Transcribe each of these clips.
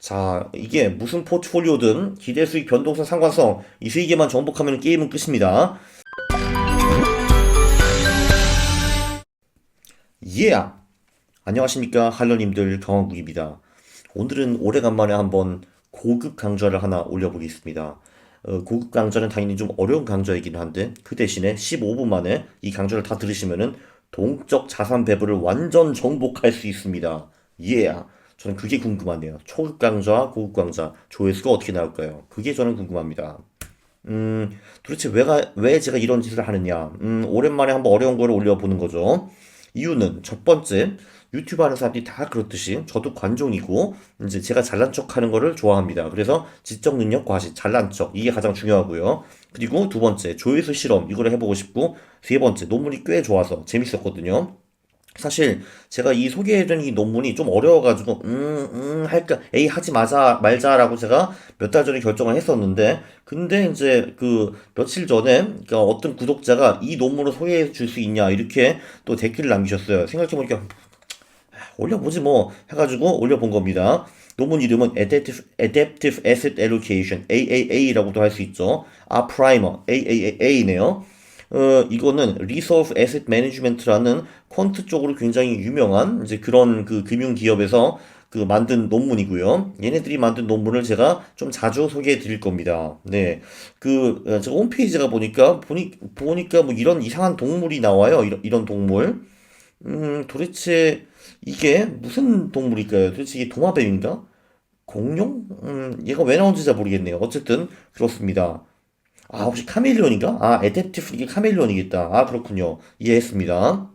자, 이게 무슨 포트폴리오든 기대 수익 변동성 상관성 이세 개만 정복하면 게임은 끝입니다. 예! 안녕하십니까 할러님들 강원국입니다. 오늘은 오래간만에 한번 고급 강좌를 하나 올려보겠습니다. 어, 고급 강좌는 당연히 좀 어려운 강좌이긴 한데 그 대신에 15분 만에 이 강좌를 다 들으시면은 동적 자산 배분을 완전 정복할 수 있습니다. 예! 저는 그게 궁금하네요. 초급 강좌, 고급 강좌 조회수가 어떻게 나올까요? 그게 저는 궁금합니다. 음, 도대체 왜가, 왜 제가 이런 짓을 하느냐? 음, 오랜만에 한번 어려운 거를 올려보는 거죠. 이유는 첫 번째, 유튜브 하는 사람들이 다 그렇듯이 저도 관종이고, 이제 제가 잘난 척 하는 거를 좋아합니다. 그래서 지적 능력 과시, 잘난 척, 이게 가장 중요하고요. 그리고 두 번째, 조회수 실험, 이거를 해보고 싶고, 세 번째, 논문이 꽤 좋아서 재밌었거든요. 사실 제가 이 소개해드린 이 논문이 좀 어려워가지고 음, 음 할까 에이 하지 마자 말자라고 제가 몇 달 전에 결정을 했었는데 근데 이제 그 며칠 전에 그러니까 어떤 구독자가 이 논문을 소개해 줄 수 있냐 이렇게 또 댓글을 남기셨어요. 생각해보니까 올려보지 뭐 해가지고 올려본 겁니다. 논문 이름은 Adaptive, Adaptive Asset Allocation AAA라고도 할 수 있죠. 아 프라이머 AAA네요 어, 이거는 Resolve Asset Management라는 퀀트 쪽으로 굉장히 유명한 이제 그런 그 금융 기업에서 그 만든 논문이고요. 얘네들이 만든 논문을 제가 좀 자주 소개해 드릴 겁니다. 네. 그, 어, 제가 홈페이지가 보니까, 보니, 보니까 뭐 이런 이상한 동물이 나와요. 이런, 이런 동물. 음, 도대체 이게 무슨 동물일까요? 도대체 이게 도마뱀인가? 공룡? 음, 얘가 왜 나온지 잘 모르겠네요. 어쨌든, 그렇습니다. 아, 혹시 카멜리온인가? 아, 에댑티브 이게 카멜리온이겠다. 아, 그렇군요. 이해했습니다.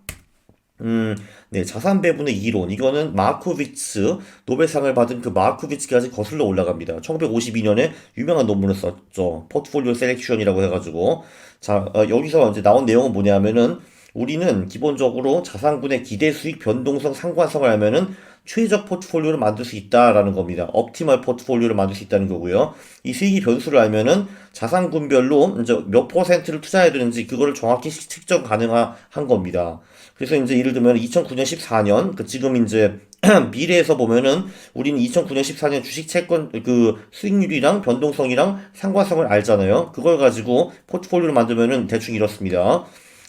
음, 네, 자산 배분의 이론. 이거는 마코비츠, 노벨상을 받은 그 마코비츠까지 거슬러 올라갑니다. 1952년에 유명한 논문을 썼죠. 포트폴리오 셀렉션이라고 해가지고. 자, 어, 여기서 이제 나온 내용은 뭐냐면은, 우리는 기본적으로 자산군의 기대 수익 변동성 상관성을 알면은 최적 포트폴리오를 만들 수 있다라는 겁니다. 옵티멀 포트폴리오를 만들 수 있다는 거고요. 이 수익이 변수를 알면은 자산군별로 이제 몇 퍼센트를 투자해야 되는지 그거를 정확히 측정 가능한 겁니다. 그래서 이제 예를 들면 2009년 14년 그 지금 이제 미래에서 보면은 우리는 2009년 14년 주식 채권 그 수익률이랑 변동성이랑 상관성을 알잖아요. 그걸 가지고 포트폴리오를 만들면은 대충 이렇습니다.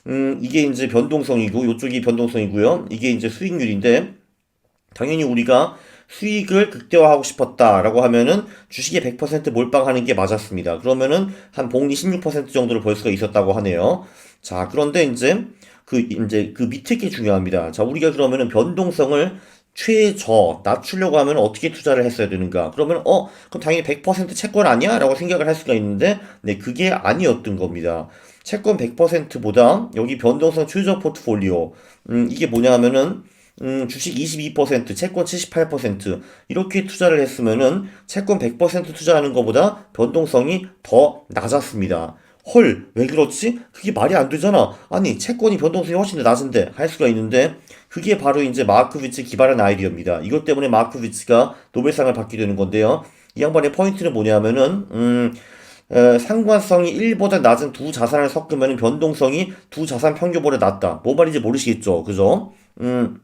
음, 이게 이제 변동성이고, 요쪽이 변동성이고요. 이게 이제 수익률인데, 당연히 우리가 수익을 극대화하고 싶었다라고 하면은 주식에 100% 몰빵하는 게 맞았습니다. 그러면은 한 복리 16% 정도를 벌 수가 있었다고 하네요. 자, 그런데 이제 그 이제 그 밑에 게 중요합니다. 자, 우리가 그러면은 변동성을 최저 낮추려고 하면 어떻게 투자를 했어야 되는가? 그러면 어 그럼 당연히 100% 채권 아니야? 라고 생각을 할 수가 있는데 네 그게 아니었던 겁니다. 채권 100%보다 여기 변동성 최저 포트폴리오 음 이게 뭐냐면은 음, 주식 22%, 채권 78% 이렇게 투자를 했으면은 채권 100% 투자하는 것보다 변동성이 더 낮았습니다. 헐, 왜 그렇지? 그게 말이 안 되잖아. 아니, 채권이 변동성이 훨씬 더 낮은데 할 수가 있는데 그게 바로 이제 마크비츠 기발한 아이디어입니다. 이것 때문에 마크비츠가 노벨상을 받게 되는 건데요. 이 양반의 포인트는 뭐냐면은 음, 에, 상관성이 1보다 낮은 두 자산을 섞으면 변동성이 두 자산 평균보다 낮다. 뭐 말인지 모르시겠죠? 그죠? 음,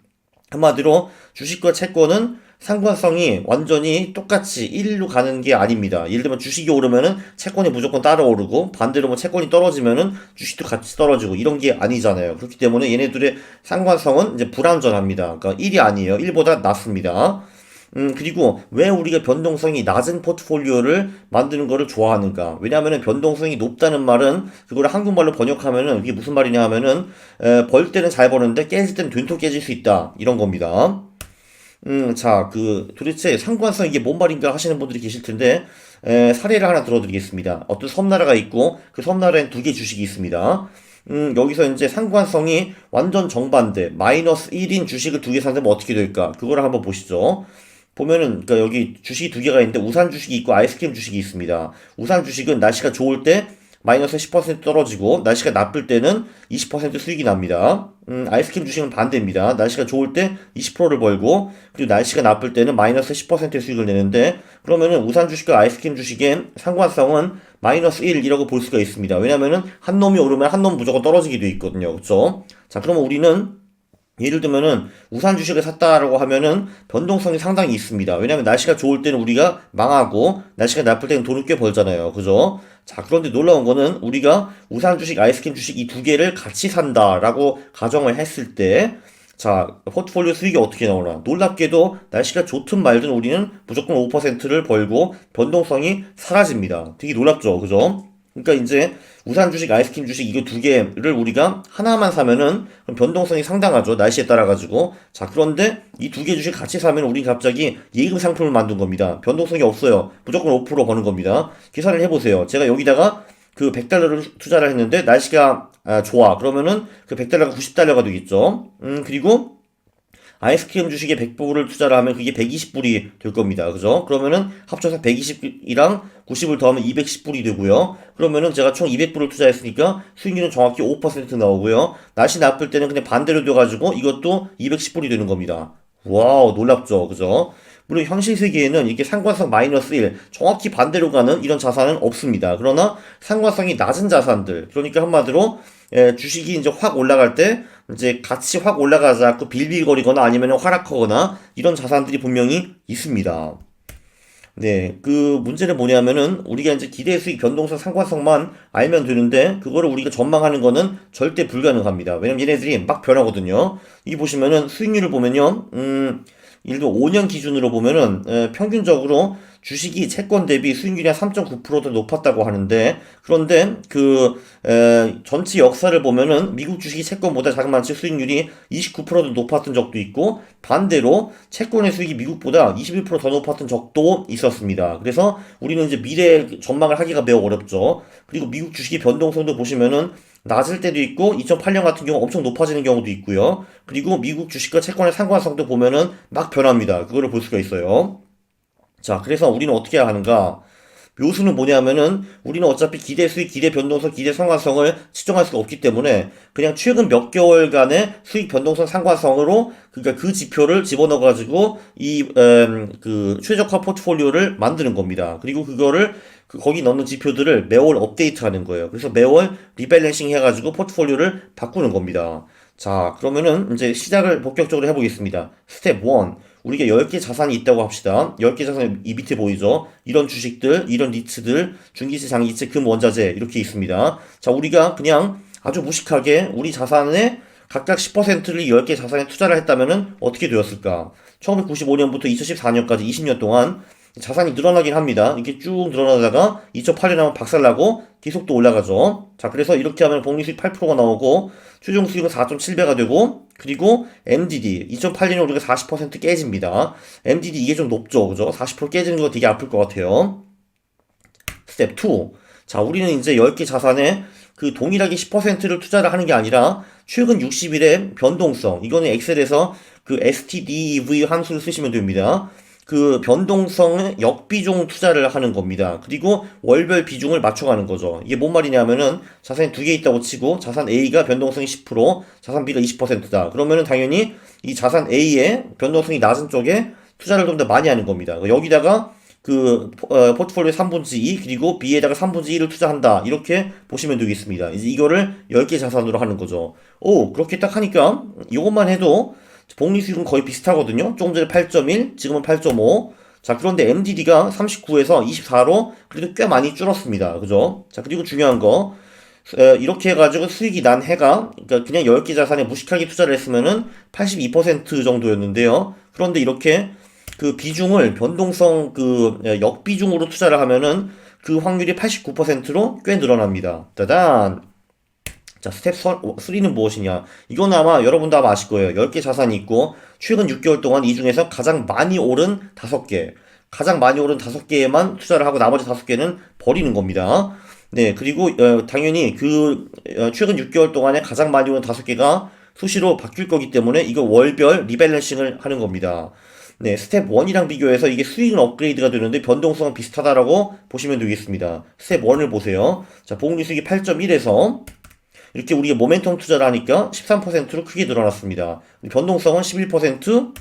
한마디로 주식과 채권은 상관성이 완전히 똑같이 1로 가는 게 아닙니다. 예를 들면 주식이 오르면은 채권이 무조건 따라 오르고 반대로 뭐 채권이 떨어지면은 주식도 같이 떨어지고 이런 게 아니잖아요. 그렇기 때문에 얘네들의 상관성은 이제 불완전합니다. 그러니까 1이 아니에요. 1보다 낮습니다. 음, 그리고 왜 우리가 변동성이 낮은 포트폴리오를 만드는 거를 좋아하는가? 왜냐하면 변동성이 높다는 말은 그걸 한국말로 번역하면은 이게 무슨 말이냐 하면은 에, 벌 때는 잘 버는데 깨질 때는 된통 깨질 수 있다. 이런 겁니다. 음, 자, 그, 도대체 상관성 이게 뭔 말인가 하시는 분들이 계실 텐데, 에, 사례를 하나 들어드리겠습니다. 어떤 섬나라가 있고, 그 섬나라엔 두 개 주식이 있습니다. 음, 여기서 이제 상관성이 완전 정반대, 마이너스 1인 주식을 두개 산다면 어떻게 될까? 그거를 한번 보시죠. 보면은, 그니까 여기 주식이 두 개가 있는데, 우산 주식이 있고, 아이스크림 주식이 있습니다. 우산 주식은 날씨가 좋을 때, 마이너스 10% 떨어지고 날씨가 나쁠 때는 20% 수익이 납니다. 음, 아이스크림 주식은 반대입니다. 날씨가 좋을 때 20%를 벌고 그리고 날씨가 나쁠 때는 마이너스 10%의 수익을 내는데 그러면은 우산 주식과 아이스크림 주식의 상관성은 마이너스 1이라고 볼 수가 있습니다. 왜냐면은 한 놈이 오르면 한 놈 무조건 떨어지게 돼 있거든요. 그렇죠? 자, 그러면 우리는 예를 들면은 우산 주식을 샀다라고 하면은 변동성이 상당히 있습니다. 왜냐하면 날씨가 좋을 때는 우리가 망하고 날씨가 나쁠 때는 돈을 꽤 벌잖아요. 그죠? 자, 그런데 놀라운 거는 우리가 우산 주식, 아이스크림 주식 이 두 개를 같이 산다라고 가정을 했을 때 자, 포트폴리오 수익이 어떻게 나오나? 놀랍게도 날씨가 좋든 말든 우리는 무조건 5%를 벌고 변동성이 사라집니다. 되게 놀랍죠? 그죠? 그러니까 이제 우산 주식, 아이스크림 주식 이거 두 개를 우리가 하나만 사면은 변동성이 상당하죠. 날씨에 따라 가지고. 자, 그런데 이 두 개 주식 같이 사면 우리 갑자기 예금 상품을 만든 겁니다. 변동성이 없어요. 무조건 5% 버는 겁니다. 계산을 해 보세요. 제가 여기다가 그 100달러를 투자를 했는데 날씨가 아, 좋아. 그러면은 그 100달러가 90달러가 되겠죠. 음, 그리고 아이스크림 주식에 100불을 투자를 하면 그게 120불이 될 겁니다. 그죠? 그러면은 합쳐서 120이랑 90을 더하면 210불이 되고요. 그러면은 제가 총 200불을 투자했으니까 수익률은 정확히 5% 나오고요. 날씨 나쁠 때는 그냥 반대로 돼가지고 이것도 210불이 되는 겁니다. 와우, 놀랍죠? 그죠? 물론 현실 세계에는 이렇게 상관성 마이너스 1, 정확히 반대로 가는 이런 자산은 없습니다. 그러나 상관성이 낮은 자산들, 그러니까 한마디로 예, 주식이 이제 확 올라갈 때 이제 같이 확 올라가지 않고 빌빌거리거나 아니면 하락하거나 이런 자산들이 분명히 있습니다. 네, 그 문제는 뭐냐면은 우리가 이제 기대 수익 변동성 상관성만 알면 되는데 그거를 우리가 전망하는 거는 절대 불가능합니다. 왜냐면 얘네들이 막 변하거든요. 이 보시면은 수익률을 보면요, 음, 들어 5년 기준으로 보면은 에, 평균적으로 주식이 채권 대비 수익률이 한 3.9%더 높았다고 하는데 그런데 그 에, 전체 역사를 보면은 미국 주식이 채권보다 자그마치 수익률이 29%더 높았던 적도 있고 반대로 채권의 수익이 미국보다 21%더 높았던 적도 있었습니다. 그래서 우리는 이제 미래 전망을 하기가 매우 어렵죠. 그리고 미국 주식의 변동성도 보시면은 낮을 때도 있고 2008년 같은 경우 엄청 높아지는 경우도 있고요. 그리고 미국 주식과 채권의 상관성도 보면은 막 변합니다. 그거를 볼 수가 있어요. 자, 그래서 우리는 어떻게 해야 하는가? 묘수는 뭐냐면은 우리는 어차피 기대 수익, 기대 변동성, 기대 상관성을 측정할 수가 없기 때문에 그냥 최근 몇 개월간의 수익 변동성 상관성으로 그러니까 그 지표를 집어넣어 가지고 이그 최적화 포트폴리오를 만드는 겁니다. 그리고 그거를 그 거기 넣는 지표들을 매월 업데이트하는 거예요. 그래서 매월 리밸런싱 해가지고 포트폴리오를 바꾸는 겁니다. 자, 그러면은 이제 시작을 본격적으로 해보겠습니다. 스텝 1. 우리가 10개 자산이 있다고 합시다. 10개 자산 이 밑에 보이죠? 이런 주식들, 이런 리츠들, 중기세, 장기세, 금, 원자재 이렇게 있습니다. 자, 우리가 그냥 아주 무식하게 우리 자산에 각각 10%를 10개 자산에 투자를 했다면은 어떻게 되었을까? 1995년부터 2014년까지 20년 동안 자산이 늘어나긴 합니다. 이렇게 쭉 늘어나다가 2008년에 하면 박살나고 계속 또 올라가죠. 자, 그래서 이렇게 하면 복리수익 8%가 나오고 최종 수익은 4.7배가 되고 그리고 MDD 2008년에 우리가 40% 깨집니다. MDD 이게 좀 높죠. 그죠? 40% 깨지는 거 되게 아플 것 같아요. 스텝 2. 자, 우리는 이제 10개 자산에 그 동일하게 10%를 투자를 하는 게 아니라 최근 60일의 변동성 이거는 엑셀에서 그 STDV 함수를 쓰시면 됩니다. 그 변동성의 역비중 투자를 하는 겁니다. 그리고 월별 비중을 맞춰가는 거죠. 이게 뭔 말이냐면은 자산이 두 개 있다고 치고 자산 A가 변동성이 10%, 자산 B가 20%다. 그러면은 당연히 이 자산 A의 변동성이 낮은 쪽에 투자를 좀 더 많이 하는 겁니다. 여기다가 그 어, 포트폴리오 3분의 2 그리고 B에다가 3분의 1을 투자한다 이렇게 보시면 되겠습니다. 이제 이거를 10개 자산으로 하는 거죠. 오 그렇게 딱 하니까 이것만 해도 복리수익은 거의 비슷하거든요. 조금 전에 8.1, 지금은 8.5. 자, 그런데 MDD가 39에서 24로 그래도 꽤 많이 줄었습니다. 그죠? 자, 그리고 중요한 거. 에, 이렇게 해가지고 수익이 난 해가, 그러니까 그냥 10개 자산에 무식하게 투자를 했으면은 82% 정도였는데요. 그런데 이렇게 그 비중을 변동성 그 역비중으로 투자를 하면은 그 확률이 89%로 꽤 늘어납니다. 따단! 자, 스텝 3는 무엇이냐? 이건 아마 여러분도 아마 아실 거예요. 10개 자산이 있고 최근 6개월 동안 이 중에서 가장 많이 오른 5개, 가장 많이 오른 5개에만 투자를 하고 나머지 5개는 버리는 겁니다. 네, 그리고 어, 당연히 그 어, 최근 6개월 동안에 가장 많이 오른 5개가 수시로 바뀔 거기 때문에 이거 월별 리밸런싱을 하는 겁니다. 네, 스텝 1이랑 비교해서 이게 수익은 업그레이드가 되는데 변동성은 비슷하다라고 보시면 되겠습니다. 스텝 1을 보세요. 자, 보험리 수익이 8.1에서 이렇게 우리가 모멘텀 투자를 하니까 13%로 크게 늘어났습니다. 변동성은 11%,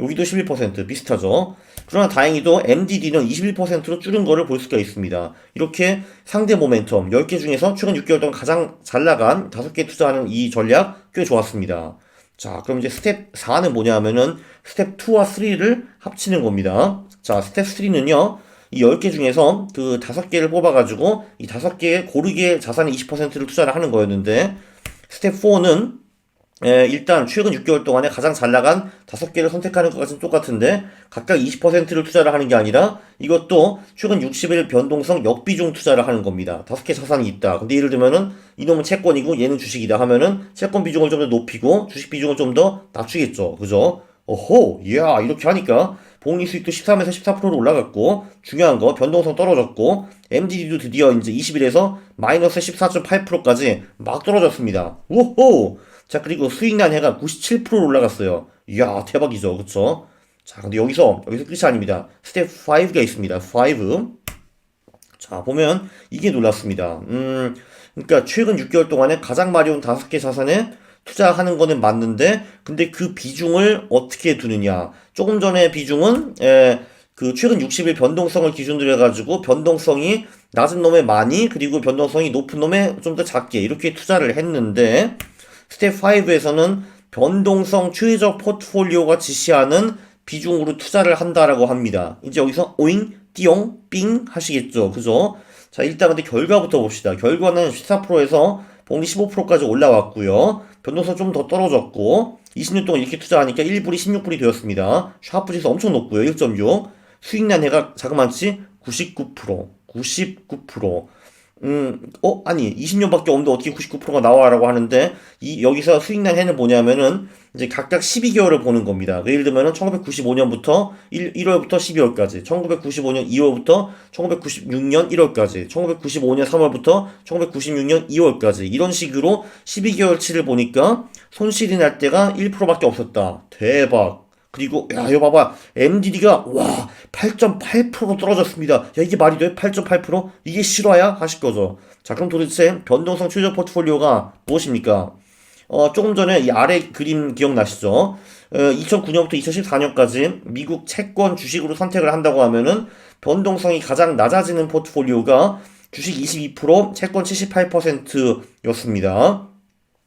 여기도 11% 비슷하죠. 그러나 다행히도 MDD는 21%로 줄은 거를 볼 수가 있습니다. 이렇게 상대 모멘텀 10개 중에서 최근 6개월 동안 가장 잘 나간 5개 투자하는 이 전략 꽤 좋았습니다. 자, 그럼 이제 스텝 4는 뭐냐 하면은 스텝 2와 3를 합치는 겁니다. 자, 스텝 3는요. 이 10개 중에서 그 5개를 뽑아가지고 이 5개의 고르게 자산의 20%를 투자를 하는 거였는데 스텝 4는 예, 일단 최근 6개월 동안에 가장 잘 나간 5개를 선택하는 것까지는 똑같은데 각각 20%를 투자를 하는 게 아니라 이것도 최근 60일 변동성 역비중 투자를 하는 겁니다. 5개 자산이 있다. 근데 예를 들면은 이놈은 채권이고 얘는 주식이다 하면은 채권 비중을 좀 더 높이고 주식 비중을 좀 더 낮추겠죠. 그죠? 오호, 이야, 이렇게 하니까 복리 수익도 13에서 14%로 올라갔고 중요한 거 변동성 떨어졌고 MDD도 드디어 이제 20일에서 마이너스 14.8%까지 막 떨어졌습니다. 오호! 자, 그리고 수익난 해가 97%로 올라갔어요. 이야, 대박이죠. 그쵸? 자, 근데 여기서, 여기서 끝이 아닙니다. 스텝 5가 있습니다. 5. 자, 보면 이게 놀랍습니다. 음, 그러니까 최근 6개월 동안에 가장 많이 온 5개 자산에 투자하는 거는 맞는데, 근데 그 비중을 어떻게 두느냐. 조금 전에 비중은, 에, 그 최근 60일 변동성을 기준으로 해가지고 변동성이 낮은 놈에 많이, 그리고 변동성이 높은 놈에 좀 더 작게 이렇게 투자를 했는데, 스텝 5에서는 변동성 최적 포트폴리오가 지시하는 비중으로 투자를 한다라고 합니다. 이제 여기서 오잉, 띠용, 삥 하시겠죠. 그죠? 자, 일단 근데 결과부터 봅시다. 결과는 14%에서 복리 15%까지 올라왔고요. 변동성 좀 더 떨어졌고 20년 동안 이렇게 투자하니까 1불이 16불이 되었습니다. 샤프 지수 엄청 높고요. 1.6. 수익 난 해가 자그마치 99%, 99%. 음, 어, 아니, 20년밖에 없는데 어떻게 99%가 나와라고 하는데, 이, 여기서 수익난 해는 뭐냐면은, 이제 각각 12개월을 보는 겁니다. 예를 들면은 1995년부터 1, 1월부터 12월까지, 1995년 2월부터 1996년 1월까지, 1995년 3월부터 1996년 2월까지, 이런 식으로 12개월치를 보니까 손실이 날 때가 1%밖에 없었다. 대박. 그리고 야 이거 봐봐 MDD가 와 8.8% 떨어졌습니다. 야 이게 말이 돼? 8.8% 이게 실화야? 하실 거죠. 자 그럼 도대체 변동성 최저 포트폴리오가 무엇입니까? 어 조금 전에 이 아래 그림 기억나시죠? 어, 2009년부터 2014년까지 미국 채권 주식으로 선택을 한다고 하면은 변동성이 가장 낮아지는 포트폴리오가 주식 22%, 채권 78%였습니다.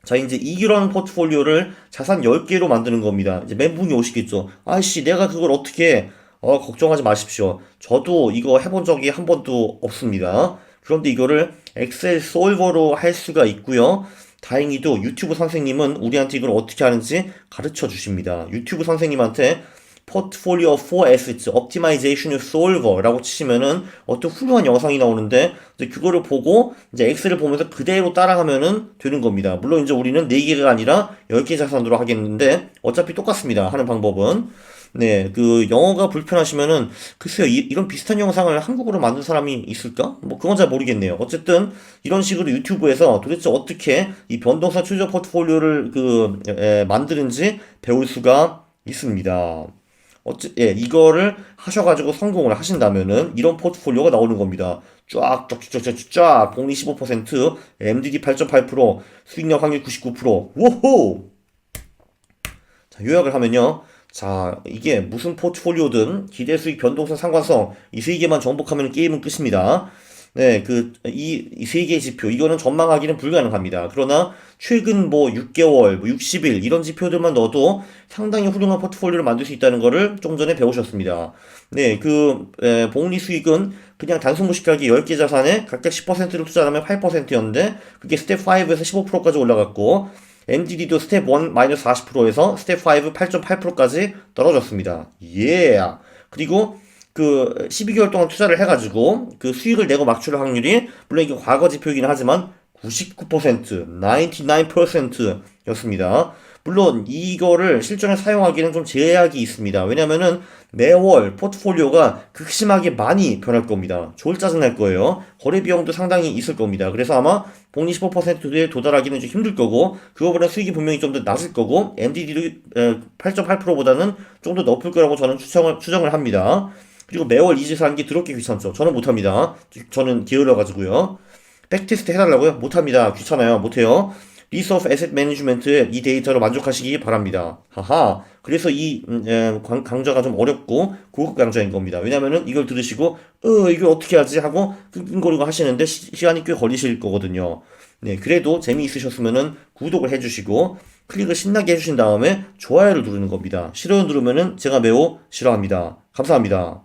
자, 이제 이런 포트폴리오를 자산 10개로 만드는 겁니다. 이제 멘붕이 오시겠죠. 아이씨, 내가 그걸 어떻게, 어, 걱정하지 마십시오. 저도 이거 해본 적이 한 번도 없습니다. 그런데 이거를 엑셀 솔버로 할 수가 있고요. 다행히도 유튜브 선생님은 우리한테 이걸 어떻게 하는지 가르쳐 주십니다. 유튜브 선생님한테 포트폴리오 4 assets optimization solver라고 치시면은 어떤 훌륭한 영상이 나오는데 이제 그거를 보고 이제 엑셀을 보면서 그대로 따라가면은 되는 겁니다. 물론 이제 우리는 4개가 아니라 10개 자산으로 하겠는데 어차피 똑같습니다. 하는 방법은 네, 그 영어가 불편하시면은 글쎄요 이, 런 비슷한 영상을 한국어로 만든 사람이 있을까? 뭐 그건 잘 모르겠네요. 어쨌든 이런 식으로 유튜브에서 도대체 어떻게 이 변동성 추적 포트폴리오를 그 에, 만드는지 배울 수가 있습니다. 어째, 예, 이거를 하셔가지고 성공을 하신다면은 이런 포트폴리오가 나오는 겁니다. 쫙, 쫙, 쫙, 쫙, 쫙, 복리 15%, MDD 8.8%, 수익력 확률 99%, 우호! 자, 요약을 하면요. 자, 이게 무슨 포트폴리오든 기대 수익 변동성 상관성 이 세 개만 정복하면 게임은 끝입니다. 네, 그, 이, 이 세 개의 지표, 이거는 전망하기는 불가능합니다. 그러나, 최근 뭐 6개월, 뭐 60일, 이런 지표들만 넣어도 상당히 훌륭한 포트폴리오를 만들 수 있다는 거를 좀 전에 배우셨습니다. 네, 그, 에, 복리 수익은 그냥 단순 무식하게 10개 자산에 각각 10%를 투자하면 8%였는데, 그게 스텝 5에서 15%까지 올라갔고, MDD도 스텝 1 마이너스 40%에서 스텝 5 8.8%까지 떨어졌습니다. 예. Yeah. 그리고 그 12개월 동안 투자를 해가지고 그 수익을 내고 막출할 확률이 물론 이게 과거 지표이긴 하지만 99%, 99%였습니다. 물론 이거를 실전에 사용하기는 좀 제약이 있습니다. 왜냐면은 매월 포트폴리오가 극심하게 많이 변할 겁니다. 졸 짜증날 거예요. 거래 비용도 상당히 있을 겁니다. 그래서 아마 복리 15%에 도달하기는 좀 힘들 거고 그거보다 수익이 분명히 좀 더 낮을 거고 MDD도 8.8%보다는 좀 더 높을 거라고 저는 추정을, 추정을 합니다. 그리고 매월 이지서 하는 게 더럽게 귀찮죠. 저는 못합니다. 저는 게을러가지고요. 백테스트 해달라고요? 못합니다. 귀찮아요. 못해요. 리스 오브 에셋 매니지먼트의 이 데이터로 만족하시기 바랍니다. 하하. 그래서 이 음, 에, 강좌가 좀 어렵고 고급 강좌인 겁니다. 왜냐면은 이걸 들으시고 어 이걸 어떻게 하지 하고 끙끙거리고 하시는데 시, 간이꽤 걸리실 거거든요. 네, 그래도 재미있으셨으면은 구독을 해주시고 클릭을 신나게 해주신 다음에 좋아요를 누르는 겁니다. 싫어요 누르면은 제가 매우 싫어합니다. 감사합니다.